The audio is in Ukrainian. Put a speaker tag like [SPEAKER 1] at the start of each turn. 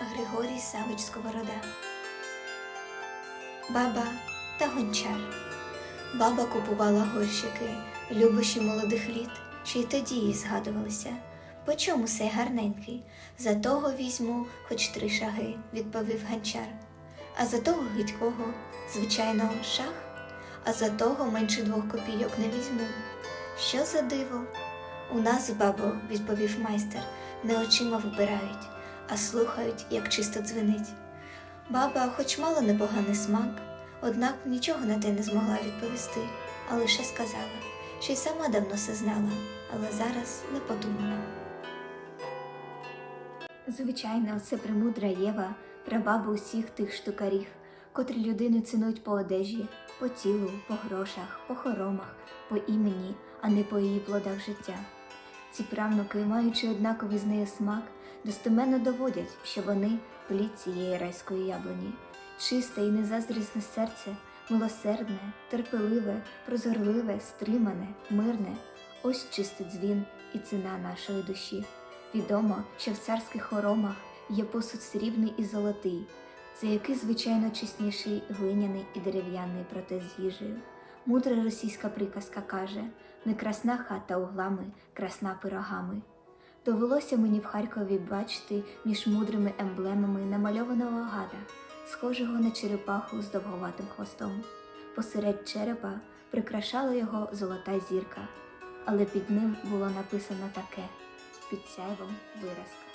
[SPEAKER 1] Григорій Савич Сковорода. Баба та гончар. Баба купувала горщики, любощі молодих літ, що й тоді їй згадувалися. По чому сей гарненький? За того візьму хоч три шаги, відповів гончар. А за того гидького, звичайно, шах, а за того менше двох копійок не візьму. Що за диво? У нас, бабо, відповів майстер, не очима вибирають, а слухають, як чисто дзвенить. Баба, хоч мала непоганий смак, однак нічого на те не змогла відповісти, а лише сказала, що й сама давно все знала, але зараз не подумала. Звичайно, це премудра Єва, прабаба усіх тих штукарів, котрі людину цінують по одежі, по тілу, по грошах, по хоромах, по імені, а не по її плодах життя. Ці правнуки, маючи однаковий з нею смак, достеменно доводять, що вони плід цієї райської яблуні, чисте і незаздрісне серце, милосердне, терпеливе, прозорливе, стримане, мирне, ось чистий дзвін і ціна нашої душі. Відомо, що в царських хоромах є посуд срібний і золотий, за який звичайно чесніший глиняний і дерев'яний протез з їжею. Мудра російська приказка каже: не красна хата углами, красна пирогами. Довелося мені в Харкові бачити між мудрими емблемами намальованого гада, схожого на черепаху з довговатим хвостом. Посеред черепа прикрашала його золота зірка, але під ним було написано таке під сяйвом виразка.